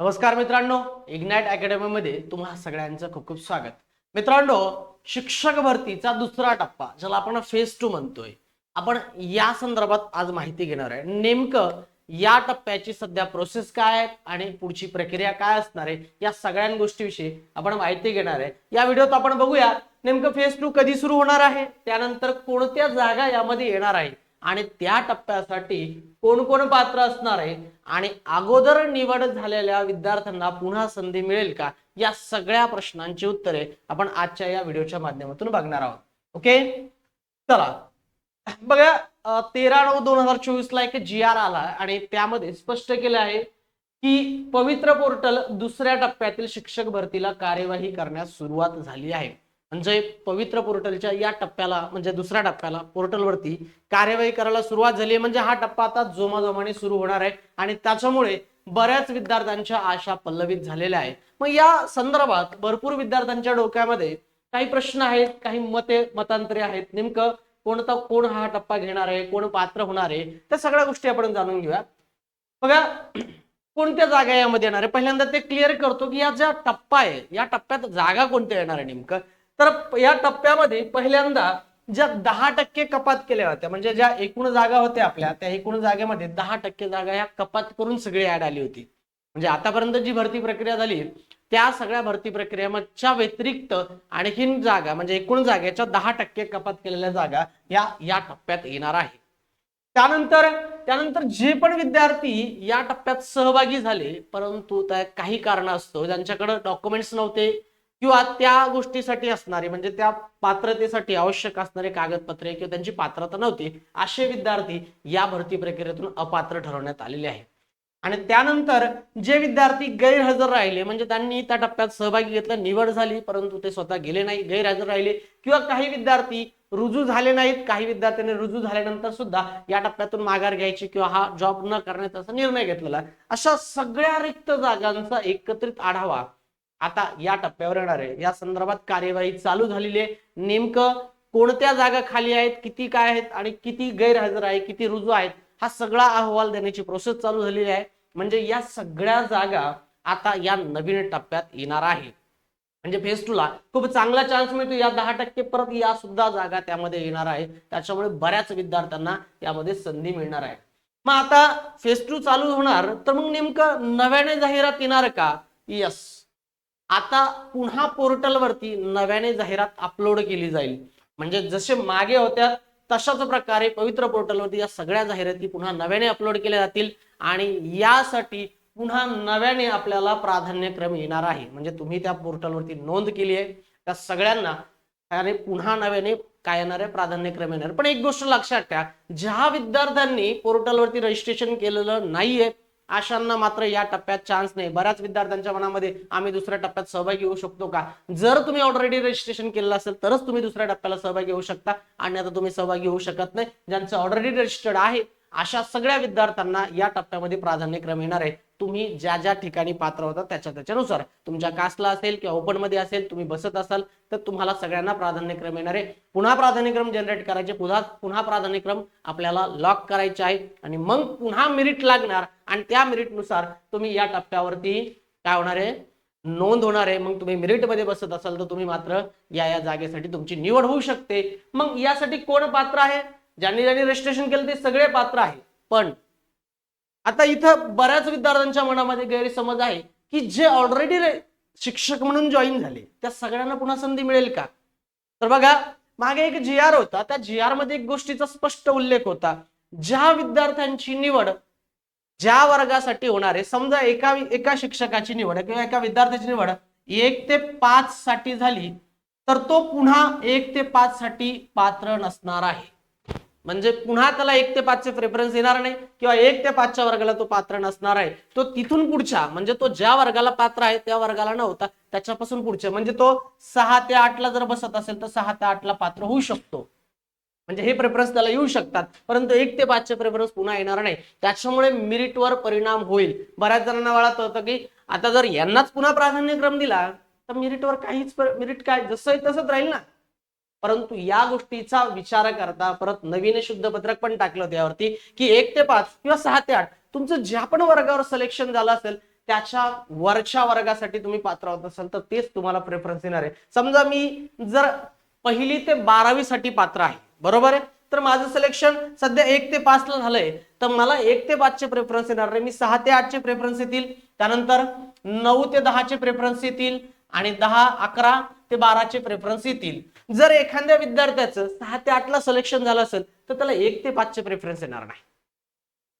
नमस्कार मित्रांनो इग्नाइट अकॅडमीमध्ये तुम्हा सगळ्यांचं खूप खूप स्वागत. मित्रांनो शिक्षक भरतीचा दुसरा टप्पा ज्याला आपण फेज टू म्हणतोय. आपण या संदर्भात आज माहिती घेणार आहे. नेमकं या टप्प्याची सध्या प्रोसेस काय आहे आणि पुढची प्रक्रिया काय असणार आहे या सगळ्या गोष्टीविषयी आपण माहिती घेणार आहे. या व्हिडिओत आपण बघूया नेमकं फेज टू कधी सुरू होणार आहे त्यानंतर कोणत्या जागा यामध्ये येणार आहे आणि त्या टप्प्यासाठी कोण कोण पात्र असणार आहे? आणि अगोदर निवड झालेल्या विद्यार्थ्यांना पुन्हा संधी मिळेल का? या सगळ्या प्रश्नांची उत्तरे आपण आजच्या या व्हिडिओच्या माध्यमातून बघणार आहोत. ओके? चला. बघा तेरा नऊ दोन हजार चोवीस ला एक जी आर आला आणि त्यामध्ये स्पष्ट केलं आहे की पवित्र पोर्टल दुसऱ्या टप्प्यातील शिक्षक भरतीला कार्यवाही करण्यास सुरुवात झाली आहे. म्हणजे पवित्र पोर्टलच्या या टप्प्याला म्हणजे दुसऱ्या टप्प्याला पोर्टलवरती कार्यवाही करायला सुरुवात झाली आहे. म्हणजे हा टप्पा आता जोमाजोमाने सुरू होणार आहे. आणि त्याच्यामुळे बऱ्याच विद्यार्थ्यांच्या आशा पल्लवित झालेल्या आहेत. मग या संदर्भात भरपूर विद्यार्थ्यांच्या डोक्यामध्ये काही प्रश्न आहेत काही मते मतांतरे आहेत. नेमकं कोणता कोण हा टप्पा घेणार आहे कोण पात्र होणार आहे त्या सगळ्या गोष्टी आपण जाणून घेऊया. बघा कोणत्या जागा यामध्ये येणार आहे? पहिल्यांदा ते क्लिअर करतो की या ज्या टप्पा आहे या टप्प्यात जागा कोणत्या येणार आहे नेमकं? तर या टप्प्यामध्ये पहिल्यांदा ज्या दहा टक्के कपात केल्या होत्या म्हणजे ज्या एकूण जागा होत्या आपल्या त्या एकूण जागेमध्ये दहा टक्के जागा या कपात करून सगळी ऍड आली होती. म्हणजे आतापर्यंत जी भरती प्रक्रिया झाली त्या सगळ्या भरती प्रक्रियेच्या व्यतिरिक्त आणखीन जागा म्हणजे एकूण जागेच्या दहा टक्के कपात केलेल्या जागा या या टप्प्यात येणार आहे. त्यानंतर त्यानंतर जे पण विद्यार्थी या टप्प्यात सहभागी झाले परंतु त्या काही कारण असतो ज्यांच्याकडे डॉक्युमेंट्स नव्हते किंवा त्या गोष्टीसाठी असणारी म्हणजे त्या पात्रतेसाठी आवश्यक असणारे कागदपत्रे किंवा त्यांची पात्रता नव्हती असे विद्यार्थी या भरती प्रक्रियेतून अपात्र ठरवण्यात आलेले आहेत. आणि त्यानंतर जे विद्यार्थी गैरहजर राहिले म्हणजे त्यांनी त्या टप्प्यात सहभागी घेतला निवड झाली परंतु ते स्वतः गेले नाही गैरहजर राहिले किंवा काही विद्यार्थी रुजू झाले नाहीत काही विद्यार्थ्यांनी रुजू झाल्यानंतर सुद्धा या टप्प्यातून माघार घ्यायची किंवा हा जॉब न करण्याचा असा निर्णय घेतलेला अशा सगळ्या रिक्त जागांचा एकत्रित आढावा आता या टप्प्यावर येणार आहे. या संदर्भात कार्यवाही चालू झालेली आहे. नेमकं कोणत्या जागा खाली आहेत किती काय आहेत आणि किती गैरहजर आहे किती रुजू आहेत हा सगळा अहवाल देण्याची प्रोसेस चालू झालेली आहे. म्हणजे या सगळ्या जागा आता या नवीन टप्प्यात येणार आहे. म्हणजे फेज टू ला खूप चांगला चान्स मिळतो. या दहा टक्के परत या सुद्धा जागा त्यामध्ये येणार आहे. त्याच्यामुळे बऱ्याच विद्यार्थ्यांना यामध्ये संधी मिळणार आहे. मग आता फेज टू चालू होणार. तर मग नेमकं नव्याने जाहिरात येणार का? यस आता पुन्हा पोर्टलवरती नव्याने जाहिरात अपलोड केली जाईल. म्हणजे जसे मागे होत्या तशाच प्रकारे पवित्र पोर्टलवरती या सगळ्या जाहिराती पुन्हा नव्याने अपलोड केल्या जातील आणि यासाठी पुन्हा नव्याने आपल्याला प्राधान्यक्रम येणार आहे. म्हणजे तुम्ही त्या पोर्टलवरती नोंद केली आहे. त्या सगळ्यांना आणि पुन्हा नव्याने काय येणार आहे? प्राधान्यक्रम येणार पण एक गोष्ट लक्षात ठेवा ज्या विद्यार्थ्यांनी पोर्टलवरती रजिस्ट्रेशन केलेलं नाहीये अशांना मात्र या टप्प्यात चान्स नाही. बऱ्याच विद्यार्थ्यांच्या मनामध्ये आम्ही दुसऱ्या टप्प्यात सहभागी होऊ शकतो का? जर तुम्ही ऑलरेडी रजिस्ट्रेशन केलेलं असेल तरच तुम्ही दुसऱ्या टप्प्याला सहभागी होऊ शकता. आणि आता तुम्ही सहभागी होऊ शकत नाही. ज्यांचं ऑलरेडी रजिस्टर्ड आहे अशा सगळ्या विद्यार्थ्यांना या टप्प्यामध्ये प्राधान्यक्रम येणार आहे. तुम्ही ज्या ज्या ठिकाणी पात्र होता त्याच्या त्याच्यानुसार. तुमच्या कास्टला असेल किंवा ओपनमध्ये असेल तुम्ही बसत असाल तर तुम्हाला सगळ्यांना प्राधान्यक्रम येणार आहे. पुन्हा प्राधान्यक्रम जनरेट करायचे. पुन्हा पुन्हा प्राधान्यक्रम आपल्याला लॉक करायचे आहे. आणि मग पुन्हा मेरिट लागणार. आणि त्या मेरिटनुसार तुम्ही या टप्प्यावरती काय होणार आहे? नोंद होणार आहे. मग तुम्ही मेरिटमध्ये बसत असाल तर तुम्ही मात्र या या जागेसाठी तुमची निवड होऊ शकते. मग यासाठी कोण पात्र आहे? ज्यांनी ज्यांनी रजिस्ट्रेशन केलं ते सगळे पात्र आहे. पण आता इथं बऱ्याच विद्यार्थ्यांच्या मनामध्ये गैरसमज आहे की जे ऑलरेडी शिक्षक म्हणून जॉईन झाले त्या सगळ्यांना पुन्हा संधी मिळेल का? तर बघा मागे एक जी आर होता. त्या जी आरमध्ये एक गोष्टीचा स्पष्ट उल्लेख होता. ज्या विद्यार्थ्यांची निवड ज्या वर्गासाठी होणार आहे समजा एका एका शिक्षकाची निवड किंवा एका विद्यार्थ्याची निवड एक ते पाच साठी झाली तर तो पुन्हा एक ते पाच साठी पात्र नसणार आहे. म्हणजे पुन्हा त्याला एक ते पाचचे प्रेफरन्स येणार नाही किंवा एक ते पाचच्या वर्गाला तो पात्र नसणार आहे. तो तिथून पुढच्या म्हणजे तो ज्या वर्गाला पात्र आहे त्या वर्गाला नव्हता त्याच्यापासून पुढच्या. म्हणजे तो सहा ते आठला जर बसत असेल तर सहा ते आठला पात्र होऊ शकतो. म्हणजे हे प्रेफरन्स त्याला येऊ शकतात. परंतु एक ते पाचचे प्रेफरन्स पुन्हा येणार नाही. त्याच्यामुळे मिरिटवर परिणाम होईल. बऱ्याच जणांना वाळत होतं की आता जर यांनाच पुन्हा प्राधान्यक्रम दिला तर मिरिटवर काहीच मिरिट काय जसं आहे तसंच राहील ना. परंतु या गोष्टीचा विचार करता परत नवीन शुद्ध पत्रक पण टाकलं त्यावरती की एक ते पाच किंवा सहा ते आठ तुमचं ज्या पण वर्गावर सिलेक्शन झालं असेल त्याच्या वरच्या वर्गासाठी तुम्ही पात्र होत असाल तर तेच तुम्हाला प्रेफरन्स येणार आहे. समजा मी जर पहिली ते बारावी साठी पात्र आहे बरोबर आहे? तर माझं सिलेक्शन सध्या एक ते पाच ला झालंय. तर मला एक ते पाचचे प्रेफरन्स येणार नाही मी सहा ते आठचे प्रेफरन्स येतील. त्यानंतर नऊ ते दहाचे प्रेफरन्स येतील. आणि दहा अकरा ते बाराचे प्रेफरन्स येतील. जर एखाद्या विद्यार्थ्याचं सहा ते आठला सिलेक्शन झालं असेल तर त्याला एक ते पाचचे प्रेफरन्स येणार नाही.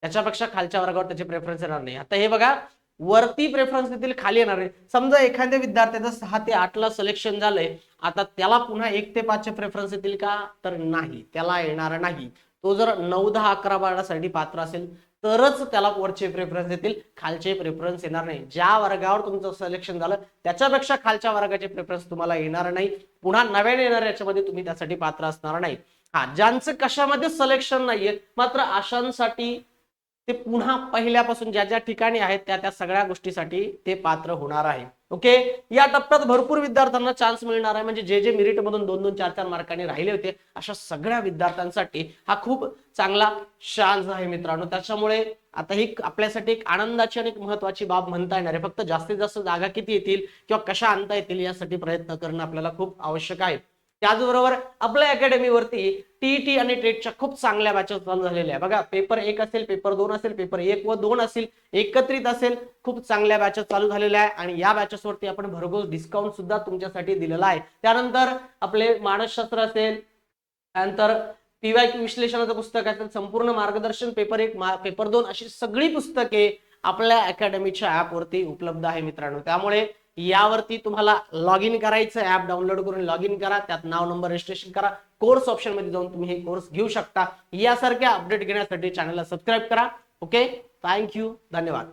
त्याच्यापेक्षा खालच्या वर्गावर त्याचे प्रेफरन्स येणार नाही. आता हे बघा वरती प्रेफरन्स देतील खाली येणार आहे. समजा एखाद्या विद्यार्थ्याचं सहा ते आठला सिलेक्शन झालंय आता त्याला पुन्हा एक ते पाचचे प्रेफरन्स येतील का? तर नाही त्याला येणार नाही. तो जर नऊ दहा अकरा बारासाठी पात्र असेल तरच त्याला वरचे प्रेफरन्स देतील खालचे प्रेफरन्स येणार नाही. ज्या वर्गावर तुमचं सिलेक्शन झालं त्याच्यापेक्षा खालच्या वर्गाचे प्रेफरन्स तुम्हाला येणार नाही. पुन्हा नव्याने येणार याच्यामध्ये तुम्ही त्यासाठी पात्र असणार नाही. हा ज्यांचं कशामध्ये सिलेक्शन नाहीये मात्र अशांसाठी ते पुन्हा पहिल्यापासून ज्या ज्या ठिकाणी आहेत त्या त्या सगळ्या गोष्टीसाठी ते पात्र होणार आहे. ओके? या टप्प्यात भरपूर विद्यार्थ्यांना चान्स मिळणार आहे. म्हणजे जे जे मेरिट मधून दोन दोन चार चार मार्कांनी राहिले होते अशा सगळ्या विद्यार्थ्यांसाठी हा खूप चांगला चान्स आहे मित्रांनो. त्याच्यामुळे आता ही आपल्यासाठी एक आनंदाची आणि एक महत्वाची बाब म्हणता येणार आहे. फक्त जास्तीत जास्त जागा किती येतील किंवा कशा आणता येतील यासाठी प्रयत्न करणं आपल्याला खूप आवश्यक आहे. त्याचबरोबर आपल्या अकॅडमीवरती टीईटी आणि टेटच्या खूप चांगल्या बॅचेस चालू झालेल्या आहे बघा पेपर एक असेल पेपर दोन असेल पेपर एक व दोन असेल एकत्रित असेल खूप चांगल्या बॅचेस चालू झालेल्या आहे आणि या बॅचेसवरती आपण भरघोस डिस्काउंट सुद्धा तुमच्यासाठी दिलेला आहे. त्यानंतर आपले मानसशास्त्र असेल त्यानंतर पीवाय विश्लेषणाचं पुस्तक असेल संपूर्ण मार्गदर्शन पेपर एक पेपर दोन अशी सगळी पुस्तके आपल्या अकॅडमीच्या ऍपवरती उपलब्ध आहे मित्रांनो. त्यामुळे यावरती तुम्हाला लॉग इन करायचं ऍप डाउनलोड करून लॉग इन करा त्यात नाव नंबर रजिस्ट्रेशन करा कोर्स ऑप्शनमध्ये जाऊन तुम्ही हे कोर्स घेऊ शकता. यासारख्या अपडेट घेण्यासाठी चॅनलला सबस्क्राईब करा. ओके थँक्यू धन्यवाद.